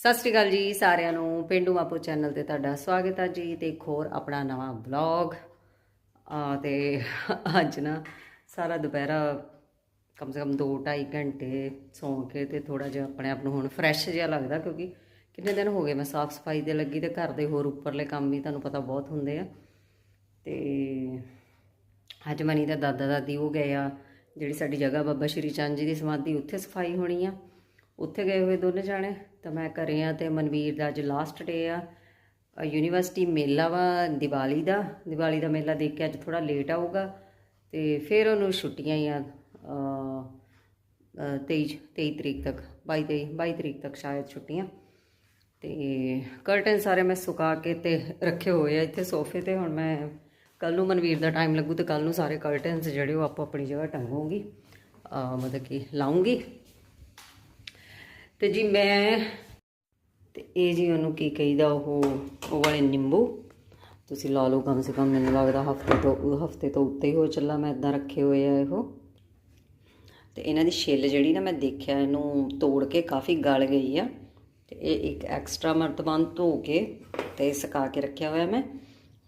ਸਤਿ ਸ਼੍ਰੀ ਅਕਾਲ ਜੀ ਸਾਰਿਆਂ ਨੂੰ, ਪਿੰਡੂ ਮਾਪੂ ਚੈਨਲ ਤੇ ਤੁਹਾਡਾ ਸਵਾਗਤ ਹੈ ਜੀ ਤੇ ਇੱਕ ਹੋਰ ਆਪਣਾ ਨਵਾਂ ਵਲੌਗ। ਆ ਤੇ ਅੱਜ ਨਾ ਸਾਰਾ ਦੁਪਹਿਰਾ ਕਮ ਸੇ ਕਮ 2-2.5 ਘੰਟੇ ਸੌਂ ਕੇ ਤੇ ਥੋੜਾ ਜਿਹਾ ਆਪਣੇ ਆਪ ਨੂੰ ਹੁਣ ਫਰੈਸ਼ ਜਿਹਾ ਲੱਗਦਾ ਕਿਉਂਕਿ ਕਿੰਨੇ ਦਿਨ ਹੋ ਗਏ ਮੈਂ ਸਾਫ਼ ਸਫ਼ਾਈ ਦੇ ਲੱਗੀ ਤੇ ਘਰ ਦੇ ਹੋਰ ਉੱਪਰਲੇ ਕੰਮ ਵੀ ਤੁਹਾਨੂੰ ਪਤਾ ਬਹੁਤ ਹੁੰਦੇ ਆ। ਤੇ ਅੱਜ ਮਨੀ ਦਾ ਦਾਦਾ ਦਾਦੀ ਉਹ ਗਏ ਆ, ਜਿਹੜੀ ਸਾਡੀ ਜਗ੍ਹਾ ਬਾਬਾ ਸ਼੍ਰੀ ਚੰਦ ਜੀ ਦੀ ਸਮਾਧੀ, ਉੱਥੇ ਸਫ਼ਾਈ ਹੋਣੀ ਆ। ਉੱਥੇ ਗਏ ਹੋਏ ਦੋਨੇ ਜਾਣੇ। ਤਾਂ ਮੈਂ ਘਰੇ ਆ ਤੇ ਮਨਵੀਰ ਦਾ ਅੱਜ ਲਾਸਟ ਡੇ ਆ। ਯੂਨੀਵਰਸਿਟੀ ਮੇਲਾ ਵਾ ਦੀਵਾਲੀ ਦਾ। ਦੀਵਾਲੀ ਦਾ ਮੇਲਾ ਦੇਖ ਕੇ ਅੱਜ ਥੋੜਾ ਲੇਟ ਆਊਗਾ। ਤੇ ਫਿਰ ਉਹਨੂੰ ਛੁੱਟੀਆਂ ਹੀ ਆ 23 23 ਤਰੀਕ ਤੱਕ 22 23 22 ਤਰੀਕ ਤੱਕ ਸ਼ਾਇਦ ਛੁੱਟੀਆਂ। ਤੇ ਕਰਟਨ ਸਾਰੇ ਮੈਂ ਸੁਕਾ ਕੇ ਤੇ ਰੱਖੇ ਹੋਏ ਆ ਇੱਥੇ ਸੋਫੇ ਤੇ। ਹੁਣ ਮੈਂ ਕੱਲ ਨੂੰ ਮਨਵੀਰ ਦਾ ਟਾਈਮ ਲੱਗੂ ਤੇ ਕੱਲ ਨੂੰ ਸਾਰੇ ਕਰਟਨਸ ਜਿਹੜੇ ਉਹ ਆਪੋ ਆਪਣੀ ਜਗ੍ਹਾ ਟੰਗੂਗੀ। ਮਤਲਬ ਕਿ ਲਾਉਂਗੀ ਤੇ ਜੀ ਮੈਂ ਤੇ ਇਹ ਜੀ ਉਹਨੂੰ ਕੀ ਕਹੀਦਾ ਉਹ ਉਹ ਵਾਲੇ ਨਿੰਬੂ। ਤੁਸੀਂ ਲਾ ਲਓ ਕਮ ਸੇ ਕਮ, ਮੈਨੂੰ ਲੱਗਦਾ ਹਫ਼ਤੇ ਤੋਂ ਹਫ਼ਤੇ ਤੋਂ ਉੱਤੇ ਹੀ ਹੋ ਚੱਲਾ ਮੈਂ ਇਦਾਂ ਰੱਖੇ ਹੋਏ ਆ ਇਹੋ। ਤੇ ਇਹਨਾਂ ਦੀ ਛਿੱਲ ਜਿਹੜੀ ਨਾ ਮੈਂ ਦੇਖਿਆ, ਇਹਨੂੰ ਤੋੜ ਕੇ ਕਾਫੀ ਗਲ ਗਈ ਆ। ਤੇ ਇਹ ਇੱਕ ਐਕਸਟਰਾ ਮਰਤਬਾਨ ਧੋ ਕੇ ਤੇ ਸੁਕਾ ਕੇ ਰੱਖਿਆ ਹੋਇਆ ਮੈਂ।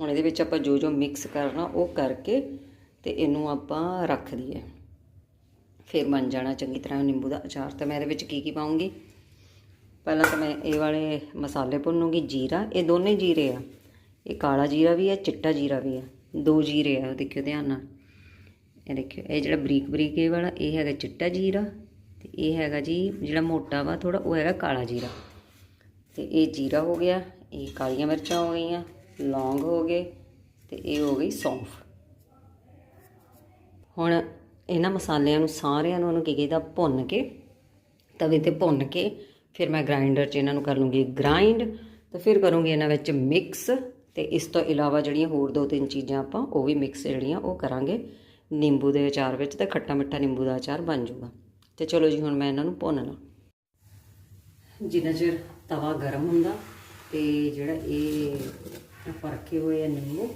ਹੁਣ ਇਹਦੇ ਵਿੱਚ ਆਪਾਂ ਜੋ ਜੋ ਮਿਕਸ ਕਰਨਾ ਉਹ ਕਰਕੇ ਤੇ ਇਹਨੂੰ ਆਪਾਂ ਰੱਖ ਦਈਏ। ਫਿਰ ਬਣ ਜਾਣਾ ਚੰਗੀ ਤਰ੍ਹਾਂ ਨਿੰਬੂ ਦਾ ਅਚਾਰ। ਤਾਂ ਮੈਂ ਇਹਦੇ ਵਿੱਚ ਕੀ ਕੀ ਪਾਉਂਗੀ ਪਹਿਲਾਂ ਤਾਂ ਮੈਂ ਇਹ ਵਾਲੇ ਮਸਾਲੇ ਭੁੰਨੂਗੀ, ਜੀਰਾ। ਇਹ ਦੋਨੇ ਜੀਰੇ ਆ। ਇਹ ਕਾਲਾ ਜੀਰਾ ਵੀ ਹੈ ਚਿੱਟਾ ਜੀਰਾ ਵੀ ਹੈ ਦੋ ਜੀਰੇ ਆ ਦੇਖਿਓ ਧਿਆਨ ਨਾਲ। ਇਹ ਦੇਖਿਓ, ਇਹ ਜਿਹੜਾ ਬਰੀਕ ਬਰੀਕ ਇਹ ਵਾਲਾ, ਇਹ ਹੈਗਾ ਚਿੱਟਾ ਜੀਰਾ ਤੇ ਇਹ ਹੈਗਾ ਜੀ ਜਿਹੜਾ ਮੋਟਾ ਵਾ ਥੋੜਾ ਉਹ ਹੈਗਾ ਕਾਲਾ ਜੀਰਾ। ਤੇ ਇਹ ਜੀਰਾ ਹੋ ਗਿਆ, ਇਹ ਕਾਲੀਆਂ ਮਿਰਚਾਂ ਹੋ ਗਈਆਂ, ਲੌਂਗ ਹੋ ਗਏ ਤੇ ਇਹ ਹੋ ਗਈ ਸੌਂਫ। ਹੁਣ ਇਹਨਾਂ ਮਸਾਲਿਆਂ ਨੂੰ ਸਾਰਿਆਂ ਨੂੰ ਉਹਨੂੰ ਕੀ ਕਹਿੰਦਾ, ਭੁੰਨ ਕੇ, ਤਵੇ ਤੇ ਭੁੰਨ ਕੇ, ਫਿਰ ਮੈਂ ਗ੍ਰਾਈਂਡਰ 'ਚ ਇਹਨਾਂ ਨੂੰ ਕਰ ਲੂੰਗੀ ਗ੍ਰਾਈਂਡ ਤੇ ਫਿਰ ਕਰੂੰਗੀ ਇਹਨਾਂ ਵਿੱਚ ਮਿਕਸ ਤੇ ਇਸ ਤੋਂ ਇਲਾਵਾ ਜਿਹੜੀਆਂ ਹੋਰ ਦੋ ਤਿੰਨ ਚੀਜ਼ਾਂ ਆਪਾਂ, ਉਹ ਵੀ ਮਿਕਸ ਜਿਹੜੀਆਂ, ਉਹ ਕਰਾਂਗੇ। ਨਿੰਬੂ ਦੇ ਅਚਾਰ ਵਿੱਚ ਤੇ ਖੱਟਾ ਮਿੱਠਾ ਨਿੰਬੂ ਦਾ ਅਚਾਰ ਬਣ ਜਾਊਗਾ ਤੇ ਚਲੋ ਜੀ, ਹੁਣ ਮੈਂ ਇਹਨਾਂ ਨੂੰ ਭੁੰਨ ਲਾਂ। ਜਿੰਨਾ ਚਿਰ ਤਵਾ ਗਰਮ ਹੁੰਦਾ, ਤੇ ਜਿਹੜਾ ਇਹ ਆਪਾਂ ਰੱਖੇ ਹੋਏ ਆ ਨਿੰਬੂ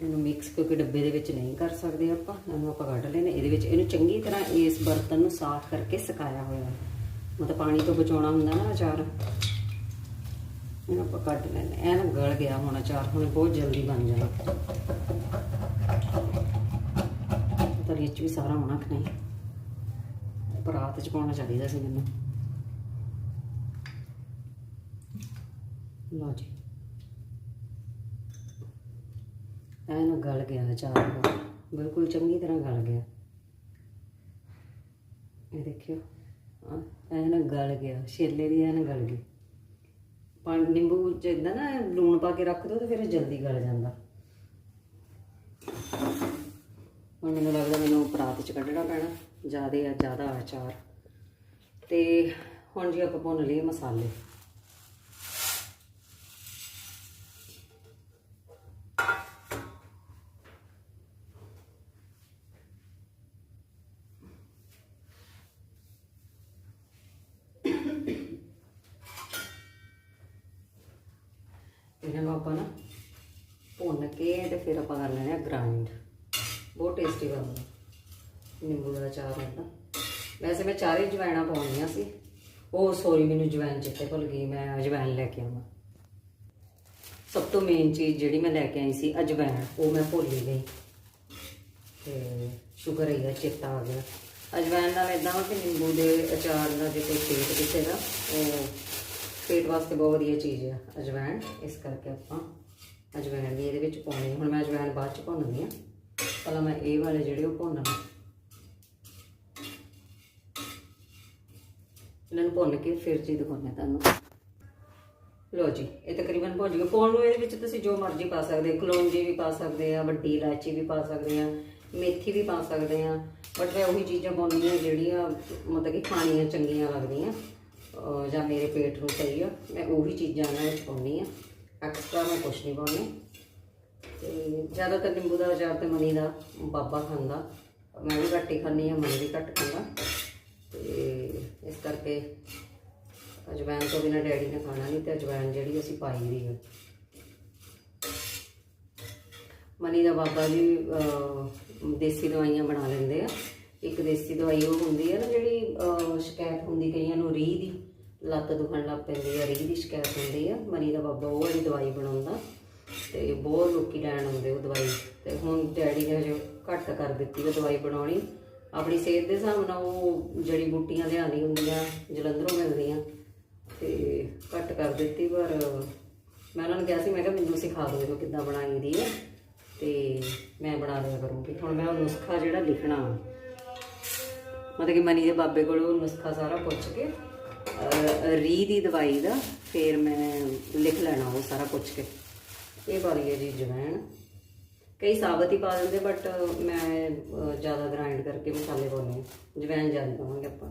ਇਹਨੂੰ ਮਿਕਸ ਕਿਉਂਕਿ ਡੱਬੇ ਦੇ ਵਿੱਚ ਨਹੀਂ ਕਰ ਸਕਦੇ ਆਪਾਂ ਇਹਨੂੰ ਆਪਾਂ ਕੱਢ ਲੈਨੇ ਇਹਦੇ ਵਿੱਚ ਇਹਨੂੰ ਚੰਗੀ ਤਰ੍ਹਾਂ ਇਸ ਬਰਤਨ ਨੂੰ ਸਾਫ਼ ਕਰਕੇ ਸੁਕਾਇਆ ਹੋਇਆ ਮਤਲਬ ਪਾਣੀ ਤੋਂ ਬਚਾਉਣਾ ਹੁੰਦਾ ਨਾ ਅਚਾਰ। ਇਹਨੂੰ ਆਪਾਂ ਕੱਢ ਲੈਨੇ ਐਨ ਗਲ ਗਿਆ ਹੁਣ ਅਚਾਰ, ਹੁਣ ਬਹੁਤ ਜਲਦੀ ਬਣ ਜਾਣਾ। ਤਾਂ ਵਿੱਚ ਵੀ ਸਾਰਾ ਹੋਣਾ ਕਿ ਨਹੀਂ। ਪਰਾਤ ਚ ਪਾਉਣਾ ਚਾਹੀਦਾ ਸੀ ਮੈਨੂੰ। ਲਓ ਜੀ। ਐਨ ਗਲ ਗਿਆ ਅਚਾਰ ਬਿਲਕੁਲ ਚੰਗੀ ਤਰ੍ਹਾਂ ਗਲ ਗਿਆ। ਇਹ ਦੇਖਿਓ। ਹਾਂ ਐਨ ਗਲ ਗਿਆ। ਛੇਲੇ ਦੀ ਐਨ ਗਲ ਗਈ। ਪਾਣੀ, ਨਿੰਬੂ ਚ ਇਦਾਂ ਨਾ ਲੂਣ ਪਾ ਕੇ ਰੱਖ ਦੋ ਤੇ ਫਿਰ ਜਲਦੀ ਗਲ ਜਾਂਦਾ। ਹੁਣ ਮੈਨੂੰ ਲੱਗਦਾ ਮੈਨੂੰ ਪਰਾਤ ਚ ਕੱਢਣਾ ਪੈਣਾ। ਜ਼ਿਆਦਾ ਆ, ਜ਼ਿਆਦਾ ਅਚਾਰ। ਤੇ ਹੁਣ ਜੀ ਆਪਾਂ ਭੁੰਨ ਲਈਏ ਮਸਾਲੇ। ਇਹਨਾਂ ਨੂੰ ਆਪਾਂ ਨਾ। ਭੁੰਨ ਕੇ ਤੇ ਫਿਰ ਆਪਾਂ ਕਰ ਲੈਣਾ ਗ੍ਰਾਈਂਡ ਬਹੁਤ ਟੇਸਟੀ ਬਣਦਾ। ਨਿੰਬੂ ਦਾ ਅਚਾਰ ਹੁੰਦਾ ਵੈਸੇ ਮੈਂ ਚਾਰੇ ਜਵੈਣਾ ਪਾਉਣੀਆਂ ਸੀ। ਉਹ ਸੌਰੀ ਮੈਨੂੰ ਜਵੈਣ ਚਿੱਤੇ ਭੁੱਲ ਗਈ। ਮੈਂ ਅਜਵੈਣ ਲੈ ਕੇ ਆਵਾਂ। ਸਭ ਤੋਂ ਮੇਨ ਚੀਜ਼ ਜਿਹੜੀ ਮੈਂ ਲੈ ਕੇ ਆਈ ਸੀ, ਅਜਵੈਣ, ਉਹ ਮੈਂ ਭੁੱਲ ਹੀ ਗਈ। ਤੇ ਸ਼ੁਕਰ ਹੈ ਚੇਤਾ ਆ ਗਿਆ। ਅਜਵੈਣ ਨਾਲ ਇਦਾਂ ਵਾ ਕਿ ਨਿੰਬੂ ਦੇ ਅਚਾਰ ਦਾ ਜੇ ਕੋਈ ਪੇਟ ਕਿਸੇ ਦਾ, ਉਹ ਪੇਟ ਵਾਸਤੇ ਬਹੁਤ ਵਧੀਆ ਚੀਜ਼ ਆ ਅਜਵਾਇਣ ਇਸ ਕਰਕੇ ਆਪਾਂ ਅਜਵਾਇਣ ਵੀ ਇਹਦੇ ਵਿੱਚ ਪਾਉਣੀ ਹੁਣ ਮੈਂ ਅਜਵਾਇਣ ਬਾਅਦ ਚ ਭੁੰਨਦੀ ਆ। ਪਹਿਲਾਂ ਮੈਂ ਇਹ ਵਾਲੇ ਜਿਹੜੇ ਉਹ ਭੁੰਨ ਲਾਂ ਇਹਨਾਂ ਨੂੰ ਭੁੰਨ ਕੇ ਫਿਰ ਜੀ ਦਿਖਾਉਂਦੇ ਤੁਹਾਨੂੰ। ਲੋ ਜੀ, ਇਹ ਤਕਰੀਬਨ ਭੁੱਜ ਗਿਆ ਪਾਉਣ ਨੂੰ ਇਹਦੇ ਵਿੱਚ ਤੁਸੀਂ ਜੋ ਮਰਜ਼ੀ ਪਾ ਸਕਦੇ ਹੋ ਕਲੌਂਜੀ ਵੀ ਪਾ ਸਕਦੇ ਆ, ਵੱਡੀ ਇਲਾਚੀ ਵੀ ਪਾ ਸਕਦੇ ਆ, ਮੇਥੀ ਵੀ ਪਾ ਸਕਦੇ ਆ। ਬਟ ਮੈਂ ਉਹੀ ਚੀਜ਼ਾਂ ਪਾਉਂਦੀ ਆ ਜਿਹੜੀਆਂ ਮਤਲਬ ਕਿ ਖਾਣੀਆਂ ਚੰਗੀਆਂ ਲੱਗਦੀਆਂ। ਜਾਂ ਮੇਰੇ ਪੇਟ ਨੂੰ ਸਹੀ ਆ, ਮੈਂ ਉਹੀ ਚੀਜ਼ਾਂ ਇਹਨਾਂ ਵਿੱਚ ਪਾਉਂਦੀ ਆ। ਐਕਸਟਰਾ ਮੈਂ ਕੁਝ ਨਹੀਂ ਪਾਉਂਦੀ। ਤੇ ਜ਼ਿਆਦਾਤਰ ਨਿੰਬੂ ਦਾ ਅਚਾਰ ਤੇ ਮਨੀ ਦਾ, ਬਾਬਾ ਖਾਂਦਾ। ਮੈਂ ਵੀ ਘੱਟ ਹੀ ਖਾਂਦੀ ਆ ਮਨੀ ਵੀ ਘੱਟ ਖਾਂਦਾ। ਤੇ ਇਸ ਕਰਕੇ ਅਜਵਾਇਣ ਤੋਂ ਬਿਨਾ ਡੈਡੀ ਨੇ ਖਾਣਾ ਨਹੀਂ ਤੇ ਅਜਵਾਇਣ ਜਿਹੜੀ ਅਸੀਂ ਪਾਈ ਦੀ ਹੈ ਮਨੀ ਦਾ ਬਾਬਾ ਜੀ ਦੇਸੀ ਦਵਾਈਆਂ ਬਣਾ ਲੈਂਦੇ ਆ। ਇੱਕ ਦੇਸੀ ਦਵਾਈ ਉਹ ਹੁੰਦੀ ਹੈ ਨਾ ਜਿਹੜੀ ਸ਼ਿਕਾਇਤ ਹੁੰਦੀ ਕਈਆਂ ਨੂੰ, ਰੀਹ ਦੀ। ਲੱਤ ਦੁਖਣ ਲੱਗ ਪੈਂਦੀ ਆ, ਰੀਹ ਦੀ ਸ਼ਿਕਾਇਤ ਹੁੰਦੀ ਆ। ਮਨੀ ਦਾ ਬਾਬਾ ਉਹ ਵਾਲੀ ਦਵਾਈ ਬਣਾਉਂਦਾ ਤੇ ਬਹੁਤ ਲੋਕੀ ਲੈਣ ਆਉਂਦੇ ਉਹ ਦਵਾਈ। ਤੇ ਹੁਣ ਡੈਡੀ ਨੇ ਹਜੇ ਘੱਟ ਕਰ ਦਿੱਤੀ ਉਹ ਦਵਾਈ ਬਣਾਉਣੀ। ਆਪਣੀ ਸਿਹਤ ਦੇ ਹਿਸਾਬ ਨਾਲ ਉਹ ਜੜੀ ਬੂਟੀਆਂ ਲਿਆਂਦੀ ਹੁੰਦੀਆਂ, ਜਲੰਧਰੋਂ ਮਿਲਦੀਆਂ। ਤੇ ਘੱਟ ਕਰ ਦਿੱਤੀ, ਪਰ ਮੈਂ ਉਹਨਾਂ ਨੂੰ ਕਿਹਾ ਸੀ, ਮੈਂ ਕਿਹਾ ਮੈਨੂੰ ਸਿਖਾ ਦਿਓ ਇਹਨੂੰ ਕਿੱਦਾਂ ਬਣਾਈ ਦੀ ਹੈ ਤੇ ਮੈਂ ਬਣਾ ਲਿਆ ਕਰੂੰਗੀ। ਹੁਣ ਮੈਂ ਉਹ ਨੁਸਖਾ ਜਿਹੜਾ ਲਿਖਣਾ, ਮਤਲਬ ਕਿ ਮਨੀ ਦੇ ਬਾਬੇ ਕੋਲੋਂ ਨੁਸਖਾ ਸਾਰਾ ਪੁੱਛ ਕੇ ਰੀ ਦੀ ਦਵਾਈ ਦਾ, ਫਿਰ ਮੈਂ ਲਿਖ ਲੈਣਾ ਉਹ ਸਾਰਾ ਪੁੱਛ ਕੇ। ਇਹ ਪਾ ਹੈ ਜੀ ਜਵੈਣ। ਕਈ ਸਾਬਤ ਹੀ ਪਾ ਦਿੰਦੇ ਬਟ ਮੈਂ ਜ਼ਿਆਦਾ ਗ੍ਰਾਈਂਡ ਕਰਕੇ ਮਸਾਲੇ ਪਾਉਂਦੇ ਹਾਂ। ਜਵੈਣ ਜ਼ਿਆਦਾ ਪਾਵਾਂਗੇ ਆਪਾਂ।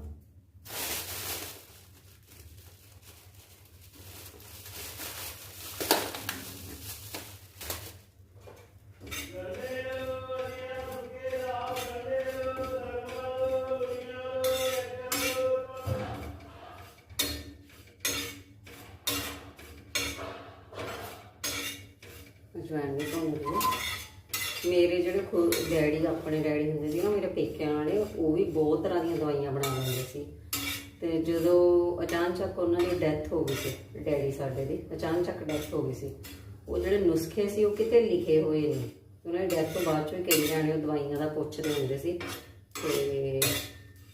ਉਹ ਬਹੁਤ ਤਰ੍ਹਾਂ ਦੀਆਂ ਦਵਾਈਆਂ ਬਣਾ ਲੈਂਦੇ ਸੀ। ਤੇ ਜਦੋਂ ਅਚਾਨਚੱਕ ਉਹਨਾਂ ਦੀ ਡੈਥ ਹੋ ਗਈ ਸੀ, ਡੈਡੀ ਸਾਡੇ ਦੀ, ਅਚਾਨਚੱਕ ਡੈਥ ਹੋ ਗਈ ਸੀ, ਉਹ ਜਿਹੜੇ ਨੁਸਖੇ ਸੀ, ਉਹ ਕਿਤੇ ਲਿਖੇ ਹੋਏ ਨੇ ਉਹਨਾਂ ਦੀ ਡੈਥ ਤੋਂ ਬਾਅਦ ਚੋਂ ਕਈ ਜਾਣੇ ਉਹ ਦਵਾਈਆਂ ਦਾ ਪੁੱਛਦੇ ਹੁੰਦੇ ਸੀ। ਤੇ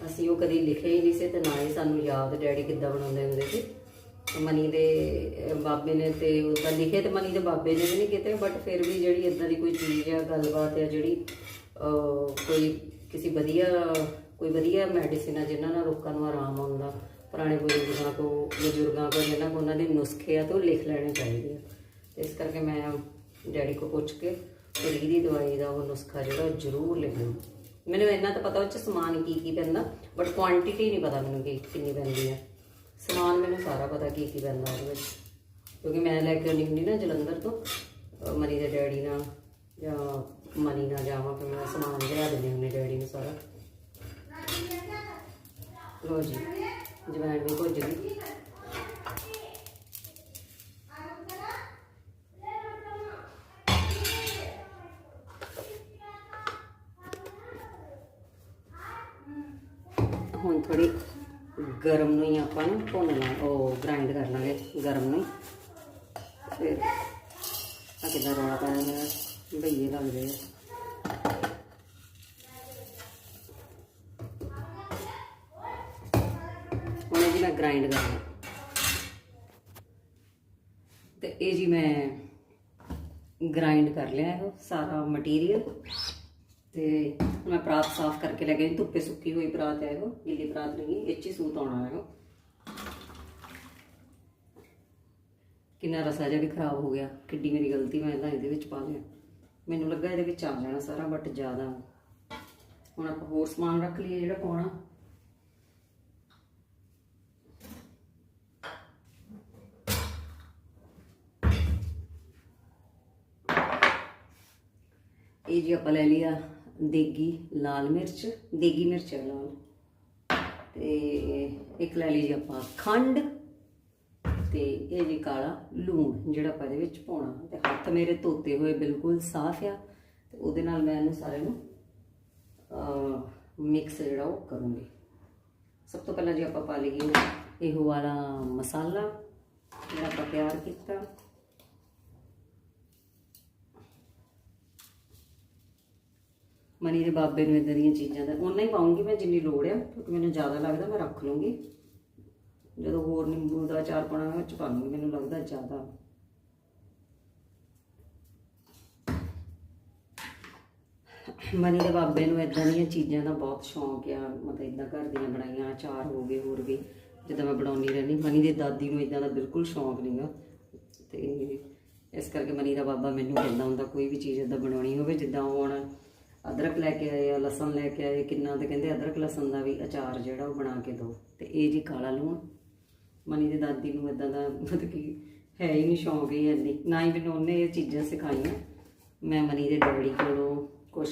ਅਸੀਂ ਉਹ ਕਦੀ ਲਿਖੇ ਹੀ ਨਹੀਂ ਸੀ ਤੇ ਨਾ ਹੀ ਸਾਨੂੰ ਯਾਦ ਡੈਡੀ ਕਿੱਦਾਂ ਬਣਾਉਂਦੇ ਹੁੰਦੇ ਸੀ। ਮਨੀ ਦੇ ਬਾਬੇ ਨੇ ਤੇ ਉਹਦਾ ਲਿਖੇ ਤੇ ਮਨੀ ਦੇ ਬਾਬੇ ਨੇ ਵੀ ਨਹੀਂ ਕੀਤੇ ਬਟ ਫਿਰ ਵੀ ਜਿਹੜੀ ਇਦਾਂ ਦੀ ਕੋਈ ਚੀਜ਼ ਆ ਗੱਲਬਾਤ ਆ ਜਿਹੜੀ ਕੋਈ ਕਿਸੇ ਵਧੀਆ ਕੋਈ ਵਧੀਆ ਮੈਡੀਸਿਨ ਆ ਜਿਨ੍ਹਾਂ ਨਾਲ ਲੋਕਾਂ ਨੂੰ ਆਰਾਮ ਆਉਂਦਾ। ਪੁਰਾਣੇ ਬਜ਼ੁਰਗਾਂ ਕੋ ਬਜ਼ੁਰਗਾਂ ਕੋਲ ਜਿਨ੍ਹਾਂ ਕੋਲ ਉਹਨਾਂ ਦੇ ਨੁਸਖੇ ਆ, ਤੇ ਉਹ ਲਿਖ ਲੈਣੇ ਚਾਹੀਦੇ ਆ। ਇਸ ਕਰਕੇ ਮੈਂ ਡੈਡੀ ਕੋ ਪੁੱਛ ਕੇ ਰੀਹ ਦੀ ਦਵਾਈ ਦਾ ਉਹ ਨੁਸਖਾ ਜਿਹੜਾ ਉਹ ਜ਼ਰੂਰ ਲਿਖਣਾ ਮੈਨੂੰ ਇੰਨਾ ਤਾਂ ਪਤਾ ਉਹ ਚ ਸਮਾਨ ਕੀ ਕੀ ਪੈਂਦਾ ਬਟ ਕੁਆਂਟੀਟੀ ਨਹੀਂ ਪਤਾ ਮੈਨੂੰ ਕਿ ਕਿੰਨੀ ਪੈਂਦੀ ਆ। ਸਮਾਨ ਮੈਨੂੰ ਸਾਰਾ ਪਤਾ ਕੀ ਕੀ ਪੈਂਦਾ ਉਹਦੇ ਵਿੱਚ। ਕਿਉਂਕਿ ਮੈਂ ਲੈ ਕੇ ਆਉਂਦੀ ਹੁੰਦੀ ਨਾ ਜਲੰਧਰ ਤੋਂ, ਅਹ ਮਨੀ ਦੇ ਡੈਡੀ ਨਾਲ ਜਾਂ ਮਨੀ ਨਾਲ ਜਾਵਾਂ, ਫਿਰ ਮੈਂ ਸਮਾਨ ਲਿਆ ਦਿੰਦੀ ਹੁੰਦੀ ਡੈਡੀ ਨੂੰ ਸਾਰਾ। ਲੋ ਜੀ, ਜਵੈਣ ਵੀ ਭੁੱਜ ਗਈ। ਹੁਣ ਥੋੜੀ ਗਰਮ ਨੂੰ ਹੀ ਆਪਾਂ ਨੂੰ ਭੁੰਨਣਾ ਉਹ ਗ੍ਰਾਈਂਡ ਕਰ ਲਾਂਗੇ, ਗਰਮ ਨੂੰ ਫਿਰ ਆ ਕਿਦਾਂ ਰੋਣਾ ਪਾਇਆ ਮੇਰਾ ਭਈਏ ਲੱਗਦੇ ਆ ਹੁਣ ਇਹ ਜੀ ਮੈਂ ਗ੍ਰਾਈਂਡ ਕਰਨਾ। ਤੇ ਇਹ ਜੀ ਮੈਂ ਗ੍ਰਾਈਂਡ ਕਰ ਲਿਆ ਇਹ, ਸਾਰਾ ਮਟੀਰੀਅਲ ਤੇ ਮੈਂ ਪਰਾਤ ਸਾਫ਼ ਕਰਕੇ ਲੈ ਗਈ ਧੁੱਪੇ ਸੁੱਕੀ ਹੋਈ ਪਰਾਤ ਹੈ ਇਹ, ਗਿੱਲੀ ਪਰਾਤ ਨਹੀਂ ਇਹ 'ਚ ਹੀ ਸੂਤ ਆਉਣਾ ਹੈ ਕਿੰਨਾ ਰਸਾ ਜਿਹਾ ਵੀ ਖਰਾਬ ਹੋ ਗਿਆ, ਕਿੱਡੀ ਮੇਰੀ ਗਲਤੀ ਮੈਂ ਤਾਂ ਇਹਦੇ ਵਿੱਚ ਪਾ ਲਿਆ। ਮੈਨੂੰ ਲੱਗਾ ਇਹਦੇ ਵਿੱਚ ਆ ਜਾਣਾ ਸਾਰਾ ਬਟ ਜ਼ਿਆਦਾ। ਹੁਣ ਆਪਾਂ ਹੋਰ ਸਮਾਨ ਰੱਖ ਲਈਏ ਜਿਹੜਾ ਪਾਉਣਾ। ਇਹ ਜੀ ਆਪਾਂ ਲੈ ਲਿਆ ਦੇਗੀ, ਲਾਲ ਮਿਰਚ, ਦੇਗੀ ਮਿਰਚ ਹੈ ਲਾਲ। ਤੇ ਇੱਕ ਲੈ ਲਈ ਜੀ ਆਪਾਂ ਖੰਡ ਤੇ ਇਹ ਜੀ ਕਾਲਾ ਲੂਣ ਜਿਹੜਾ ਆਪਾਂ ਇਹਦੇ ਵਿੱਚ ਪਾਉਣਾ। ਤੇ ਹੱਥ ਮੇਰੇ ਧੋਤੇ ਹੋਏ ਬਿਲਕੁਲ ਸਾਫ਼ ਆ ਤੇ ਉਹਦੇ ਨਾਲ ਮੈਂ ਇਹਨੂੰ ਸਾਰੇ ਨੂੰ ਮਿਕਸ ਜਿਹੜਾ ਉਹ ਕਰੂੰਗੀ। ਸਭ ਤੋਂ ਪਹਿਲਾਂ ਜੀ ਆਪਾਂ ਪਾ ਲਈਏ ਇਹੋ ਵਾਲਾ ਮਸਾਲਾ, ਜਿਹੜਾ ਆਪਾਂ ਤਿਆਰ ਕੀਤਾ। ਮਨੀ ਦੇ ਬਾਬੇ ਨੂੰ ਇਦਾਂ ਦੀਆਂ ਚੀਜ਼ਾਂ ਦਾ। ਉਹਨਾਂ ਹੀ ਪਾਉਂਗੀ ਮੈਂ ਜਿੰਨੀ ਲੋੜ ਆ, ਕਿਉਂਕਿ ਮੈਨੂੰ ਜ਼ਿਆਦਾ ਲੱਗਦਾ ਮੈਂ ਰੱਖ ਲੂੰਗੀ। ਜਦੋਂ ਹੋਰ ਨਿੰਬੂ ਦਾ ਅਚਾਰ ਪਾਉਣਾ ਹੋਵੇ ਚ ਪਾ ਲੂੰਗੀ। ਮੈਨੂੰ ਲੱਗਦਾ ਜ਼ਿਆਦਾ। ਮਨੀ ਦੇ ਬਾਬੇ ਨੂੰ ਇਦਾਂ ਦੀਆਂ ਚੀਜ਼ਾਂ ਦਾ ਬਹੁਤ ਸ਼ੌਂਕ ਆ। ਮਤਲਬ ਇਦਾਂ ਘਰ ਦੀਆਂ ਬਣਾਈਆਂ, ਅਚਾਰ ਹੋ ਗਏ, ਹੋਰ ਵੀ। ਜਿੱਦਾਂ ਮੈਂ ਬਣਾਉਣੀ ਰਹਿੰਦੀ, ਮਨੀ ਦੇ ਦਾਦੀ ਨੂੰ ਇਦਾਂ ਦਾ ਬਿਲਕੁਲ ਸ਼ੌਂਕ ਨਹੀਂਗਾ ਤੇ ਇਸ ਕਰਕੇ ਮਨੀ ਦਾ ਬਾਬਾ ਮੈਨੂੰ ਕਹਿੰਦਾ ਹੁੰਦਾ, ਕੋਈ ਵੀ ਚੀਜ਼ ਇਦਾਂ ਬਣਾਉਣੀ ਹੋਵੇ, ਜਿੱਦਾਂ ਹੁਣ ਅਦਰਕ ਲੈ ਕੇ ਆਏ ਆ, ਲਸਣ ਲੈ ਕੇ ਆਏ, ਕਿੰਨਾ ਤੇ ਕਹਿੰਦੇ ਅਦਰਕ ਲਸਣ ਦਾ ਵੀ ਅਚਾਰ ਜਿਹੜਾ ਉਹ ਬਣਾ ਕੇ ਦਿਓ ਤੇ ਇਹ ਜੀ ਕਾਲਾ ਲੂਣ। ਮਨੀ ਦੀ ਦਾਦੀ ਨੂੰ ਇਦਾਂ ਦਾ ਮਤਲਬ ਕਿ ਹੈ ਹੀ ਨਹੀਂ ਸ਼ੌਂਕ ਹੀ ਇੰਨੀ ਨਾ ਹੀ ਮੈਨੂੰ ਉਹਨੇ ਇਹ ਚੀਜ਼ਾਂ ਸਿਖਾਈਆਂ। ਮੈਂ ਮਨੀ ਦੇ ਡੈਡੀ ਕੋਲੋਂ ਕੁਝ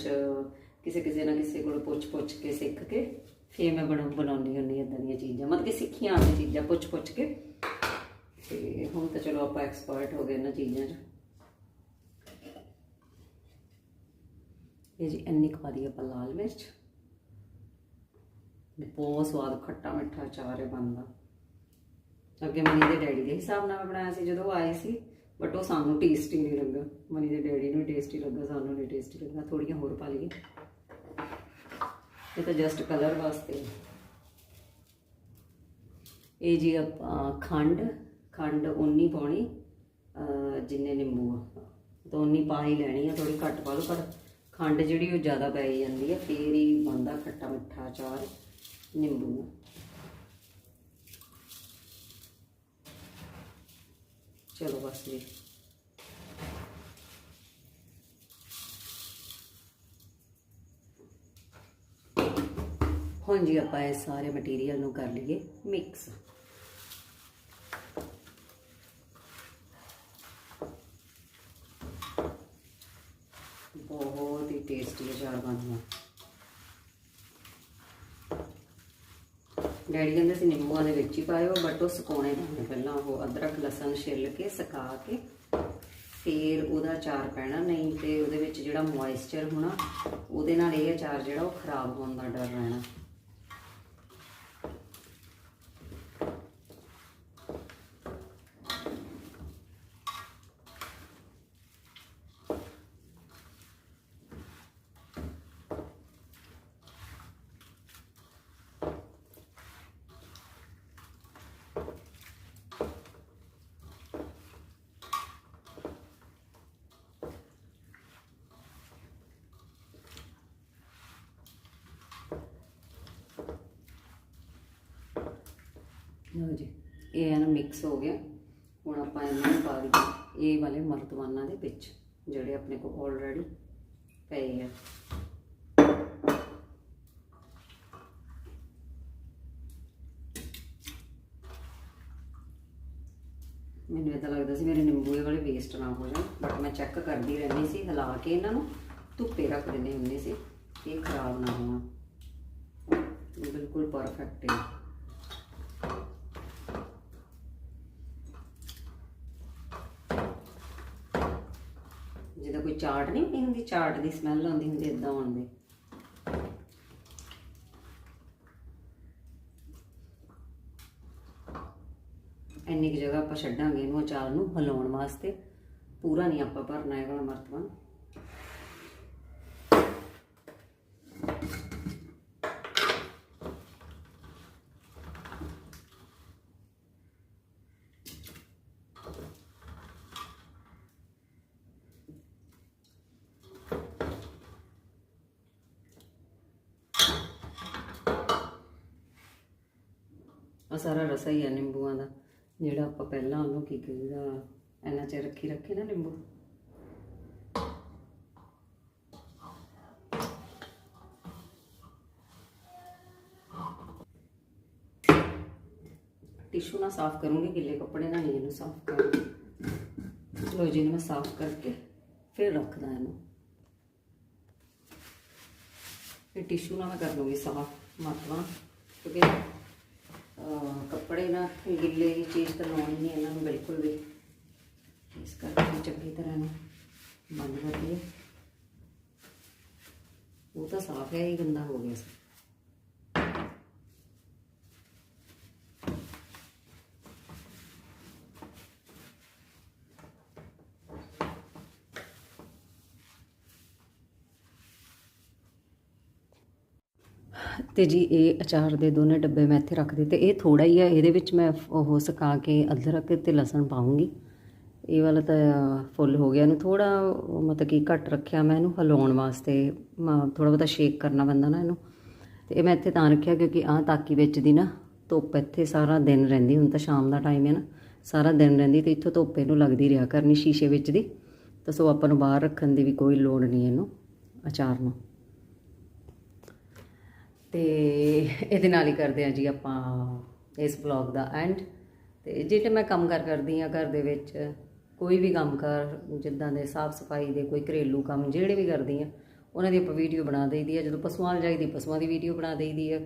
ਕਿਸੇ ਕਿਸੇ ਨਾ ਕਿਸੇ ਕੋਲੋਂ ਪੁੱਛ ਪੁੱਛ ਕੇ ਸਿੱਖ ਕੇ ਫੇਰ ਮੈਂ ਬਣਾ ਬਣਾਉਂਦੀ ਹੁੰਦੀ ਇਦਾਂ ਦੀਆਂ ਚੀਜ਼ਾਂ। ਮਤਲਬ ਕਿ ਸਿੱਖੀਆਂ ਆਉਂਦੀਆਂ ਚੀਜ਼ਾਂ ਪੁੱਛ ਪੁੱਛ ਕੇ। ਤੇ ਹੁਣ ਤਾਂ ਚਲੋ ਆਪਾਂ ਐਕਸਪਰਟ ਹੋ ਗਏ ਇਹਨਾਂ ਚੀਜ਼ਾਂ 'ਚ। ਇਹ ਜੀ ਇੰਨੀ ਕੁ ਪਾ ਦੀ ਆਪਾਂ ਲਾਲ ਮਿਰਚ। ਬਹੁਤ ਸਵਾਦ ਖੱਟਾ ਮਿੱਠਾ ਅਚਾਰ ਹੈ ਬਣਦਾ। ਅੱਗੇ ਮਨੀ ਦੇ ਡੈਡੀ ਦੇ ਹਿਸਾਬ ਨਾਲ ਬਣਾਇਆ ਸੀ, ਜਦੋਂ ਉਹ ਆਏ ਸੀ ਬਟ ਉਹ ਸਾਨੂੰ ਟੇਸਟੀ ਨਹੀਂ ਲੱਗਾ। ਮਨੀ ਦੇ ਡੈਡੀ ਨੂੰ ਟੇਸਟੀ ਲੱਗਾ, ਸਾਨੂੰ ਨਹੀਂ ਟੇਸਟੀ ਲੱਗਾ। ਥੋੜੀਆਂ ਹੋਰ ਪਾ ਲਈਏ। ਇਹ ਤਾਂ ਜਸਟ ਕਲਰ ਵਾਸਤੇ। ਇਹ ਜੀ ਆਪਾਂ ਖੰਡ ਖੰਡ ਉਨੀ ਪਾਉਣੀ ਜਿੰਨੇ ਨਿੰਬੂ ਆ। ਤਾਂ ਉਨੀ ਪਾ ਹੀ ਲੈਣੀ ਆ ਥੋੜੀ ਘੱਟ ਪਾ ਲਓ, ਪਰ ਖੰਡ ਜਿਹੜੀ ਉਹ ਜ਼ਿਆਦਾ ਪੈ ਜਾਂਦੀ ਹੈ ਫੇਰ ਹੀ ਬਣਦਾ ਖੱਟਾ ਮਿੱਠਾ ਅਚਾਰ, ਨਿੰਬੂ। ਚਲੋ ਬਸ ਜੀ। ਹੁਣ ਜੀ ਆਪਾਂ ਇਹ ਸਾਰੇ ਮਟੀਰੀਅਲ ਨੂੰ ਕਰ ਲਈਏ ਮਿਕਸ ਬਹੁਤ ਹੀ ਟੇਸਟੀ ਅਚਾਰ ਬਣਦਾ ਡੈਡੀ ਕਹਿੰਦੇ ਸੀ ਨਿੰਬੂਆਂ ਦੇ ਵਿੱਚ ਹੀ ਪਾਇਓ ਬਟ ਉਹ ਸੁਕਾਉਣੇ ਪੈਣੇ ਪਹਿਲਾਂ ਉਹ ਅਦਰਕ, ਲਸਣ ਛਿੱਲ ਕੇ, ਸੁਕਾ ਕੇ ਫਿਰ ਉਹਦਾ ਅਚਾਰ ਪੈਣਾ, ਨਹੀਂ ਤੇ ਉਹਦੇ ਵਿੱਚ ਜਿਹੜਾ ਮੋਇਸਚਰ ਹੋਣਾ, ਉਹਦੇ ਨਾਲ ਇਹ ਅਚਾਰ ਜਿਹੜਾ ਉਹ ਖਰਾਬ ਹੋਣ ਦਾ ਡਰ ਰਹਿਣਾ। ਲਓ ਜੀ ਇਹ ਨਾ ਮਿਕਸ ਹੋ ਗਿਆ। ਹੁਣ ਆਪਾਂ ਇਹਨਾਂ ਨੂੰ ਪਾ ਦਈਏ ਇਹ ਵਾਲੇ ਮਰਤਬਾਨਾਂ ਦੇ ਵਿੱਚ, ਜਿਹੜੇ ਆਪਣੇ ਕੋਲ ਆਲਰੇਡੀ ਪਏ ਆ। ਮੈਨੂੰ ਇਦਾਂ ਲੱਗਦਾ ਸੀ ਮੇਰੇ ਨਿੰਬੂ ਇਹ ਵਾਲੇ ਵੇਸਟ ਨਾ ਹੋ ਜਾਣ ਬਟ ਮੈਂ ਚੈੱਕ ਕਰਦੀ ਰਹਿੰਦੀ ਸੀ, ਹਿਲਾ ਕੇ ਇਹਨਾਂ ਨੂੰ ਧੁੱਪੇ ਰੱਖ ਦਿੰਦੇ ਹੁੰਦੇ ਸੀ ਇਹ ਖਰਾਬ ਨਾ ਹੋਣ। ਬਿਲਕੁਲ ਪਰਫੈਕਟ ਹੈ ਜਿੱਦਾਂ ਕੋਈ ਚਾਟ ਨਹੀਂ ਹੁੰਦੀ ਚਾਟ ਦੀ ਸਮੈਲ ਆਉਂਦੀ ਹੁੰਦੀ ਇਦਾਂ ਆਉਂਦੀ ਇੰਨੀ ਕੁ ਜਗ੍ਹਾ ਆਪਾਂ ਛੱਡਾਂਗੇ ਇਹਨੂੰ ਅਚਾਰ ਨੂੰ ਹਿਲਾਉਣ ਵਾਸਤੇ। ਪੂਰਾ ਨਹੀਂ ਆਪਾਂ ਭਰਨਾ ਹੈਗਾ ਹੁਣ ਮਰਤਬਾਨ ਆ ਸਾਰਾ ਰਸਾ ਹੀ ਆ ਨਿੰਬੂਆਂ ਦਾ, ਜਿਹੜਾ ਆਪਾਂ ਪਹਿਲਾਂ ਉਹਨੂੰ ਕੀ ਕਰੀਦਾ ਇੰਨਾ ਚਿਰ ਰੱਖੀ ਰੱਖੇ ਨਾ ਨਿੰਬੂ। ਟਿਸ਼ੂ ਨਾਲ ਸਾਫ਼ ਕਰੂੰਗੀ, ਗਿੱਲੇ ਕੱਪੜੇ ਨਾਲ ਨਹੀਂ ਇਹਨੂੰ ਸਾਫ਼ ਕਰਾਂਗੀ। ਲੋ ਜੀ, ਇਹਨੂੰ ਮੈਂ ਸਾਫ਼ ਕਰਕੇ ਫਿਰ ਰੱਖਦਾ ਇਹਨੂੰ। ਫਿਰ ਟਿਸ਼ੂ ਨਾਲ ਮੈਂ ਕਰ ਲੂੰਗੀ ਸਾਫ਼ ਮਤਵਾ ਕੱਪੜੇ ਨਾ ਗਿੱਲੇ ਦੀ ਚੀਜ਼ ਤਾਂ ਲਾਉਣੀ ਨਹੀਂ ਇਹਨਾਂ ਨੂੰ ਬਿਲਕੁਲ ਵੀ। ਇਸ ਕਰਕੇ ਚੰਗੀ ਤਰ੍ਹਾਂ ਨੂੰ ਬੰਦ ਕਰ ਲਈਏ ਉਹ ਤਾਂ ਸਾਫ਼ ਹੈ ਹੀ ਗੰਦਾ ਹੋ ਗਿਆ ਸੀ। ਤੇ ਜੀ ਇਹ ਅਚਾਰ ਦੇ ਦੋਨੇ ਡੱਬੇ ਮੈਂ ਇੱਥੇ ਰੱਖ ਦਿੱਤੇ। ਇਹ ਥੋੜਾ ਹੀ ਹੈ ਇਹਦੇ ਵਿੱਚ ਮੈਂ ਉਹ ਸੁਕਾ ਕੇ ਅਦਰਕ ਤੇ ਲਸਣ ਪਾਉਂਗੀ ਇਹ ਵਾਲਾ ਤਾਂ ਫੁੱਲ ਹੋ ਗਿਆ। ਇਹਨੂੰ ਥੋੜਾ ਮਤਲਬ ਕਿ ਘੱਟ ਰੱਖਿਆ ਮੈਂ ਇਹਨੂੰ ਹਿਲਾਉਣ ਵਾਸਤੇ। ਥੋੜਾ ਬਹੁਤਾ ਸ਼ੇਕ ਕਰਨਾ ਪੈਂਦਾ ਨਾ ਇਹਨੂੰ। ਤੇ ਇਹ ਮੈਂ ਇੱਥੇ ਤਾਂ ਰੱਖਿਆ ਕਿਉਂਕਿ ਆਹ ਤਾਕੀ ਵਿੱਚ ਦੀ ਨਾ ਧੁੱਪ ਇੱਥੇ ਸਾਰਾ ਦਿਨ ਰਹਿੰਦੀ, ਹੁਣ ਤਾਂ ਸ਼ਾਮ ਦਾ ਟਾਈਮ ਹੈ ਨਾ, ਸਾਰਾ ਦਿਨ ਰਹਿੰਦੀ ਤੇ ਇੱਥੋਂ ਧੁੱਪ ਇਹਨੂੰ ਲੱਗਦੀ ਰਿਹਾ ਕਰਨੀ ਸ਼ੀਸ਼ੇ ਵਿੱਚ ਦੀ। ਤਾਂ ਸੋ ਆਪਾਂ ਨੂੰ ਬਾਹਰ ਰੱਖਣ ਦੀ ਵੀ ਕੋਈ ਲੋੜ ਨਹੀਂ ਇਹਨੂੰ, ਅਚਾਰ ਨੂੰ। ਤੇ ਇਹਦੇ ਨਾਲ ਹੀ ਕਰਦੇ ਆ ਜੀ ਆਪਾਂ ਇਸ ਵਲੌਗ ਦਾ ਐਂਡ ਤੇ ਜਿਹੜੇ ਮੈਂ ਕੰਮ ਕਰ ਕਰਦੀ ਆ ਘਰ ਦੇ ਵਿੱਚ, ਕੋਈ ਵੀ ਕੰਮ ਕਰ, ਜਿੱਦਾਂ ਦੇ ਸਾਫ਼ ਸਫ਼ਾਈ ਦੇ ਕੋਈ ਘਰੇਲੂ ਕੰਮ, ਜਿਹੜੇ ਵੀ ਕਰਦੀ ਆ ਉਹਨਾਂ ਦੀ ਆਪਾਂ ਵੀਡੀਓ ਬਣਾ ਦੇਈਦੀ ਆ ਜਦੋਂ ਪਸ਼ੂਆਂ ਨਾਲ ਜਾਈਦੀ, ਪਸ਼ੂਆਂ ਦੀ ਵੀਡੀਓ ਬਣਾ ਦੇਈਦੀ ਆ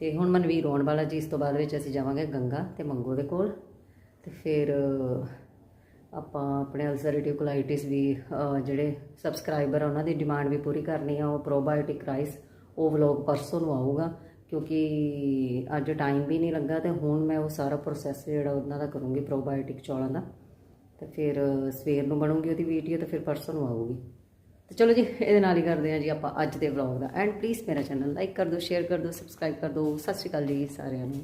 ਤੇ ਹੁਣ ਮਨਵੀਰ ਆਉਣ ਵਾਲਾ ਜੀ, ਇਸ ਤੋਂ ਬਾਅਦ ਵਿੱਚ ਅਸੀਂ ਜਾਵਾਂਗੇ ਗੰਗਾ ਤੇ ਮੰਗੋ ਦੇ ਕੋਲ। ਤੇ ਫਿਰ ਆਪਾਂ ਆਪਣੇ ਅਲਸਰੇਟਿਵ ਕੋਲਾਈਟਿਸ ਵੀ ਜਿਹੜੇ ਸਬਸਕ੍ਰਾਈਬਰ ਆ, ਉਹਨਾਂ ਦੀ ਡਿਮਾਂਡ ਵੀ ਪੂਰੀ ਕਰਨੀ ਆ, ਉਹ ਪ੍ਰੋਬਾਇਓਟਿਕ ਰਾਈਸ ਉਹ ਵਲੌਗ ਪਰਸੋਂ ਨੂੰ ਆਊਗਾ, ਕਿਉਂਕਿ ਅੱਜ ਟਾਈਮ ਵੀ ਨਹੀਂ ਲੱਗਾ ਤੇ ਹੁਣ ਮੈਂ ਉਹ ਸਾਰਾ ਪ੍ਰੋਸੈਸ ਜਿਹੜਾ ਉਹਨਾਂ ਦਾ ਕਰੂੰਗੀ ਪ੍ਰੋਬਾਇਓਟਿਕ ਚੌਲਾਂ ਦਾ, ਤੇ ਫਿਰ ਸਵੇਰ ਨੂੰ ਬਣੂਗੀ ਉਹਦੀ ਵੀਡੀਓ ਤੇ ਫਿਰ ਪਰਸੋਂ ਨੂੰ ਆਊਗੀ। ਤੇ ਚਲੋ ਜੀ, ਇਹਦੇ ਨਾਲ ਹੀ ਕਰਦੇ ਹਾਂ ਜੀ ਆਪਾਂ ਅੱਜ ਦੇ ਵਲੌਗ ਦਾ। ਐਂਡ ਪਲੀਜ਼ ਮੇਰਾ ਚੈਨਲ ਲਾਈਕ ਕਰ ਦਿਓ ਸ਼ੇਅਰ ਕਰ ਦਿਓ ਸਬਸਕ੍ਰਾਈਬ ਕਰ ਦਿਓ। ਸਤਿ ਸ਼੍ਰੀ ਅਕਾਲ ਜੀ ਸਾਰਿਆਂ ਨੂੰ।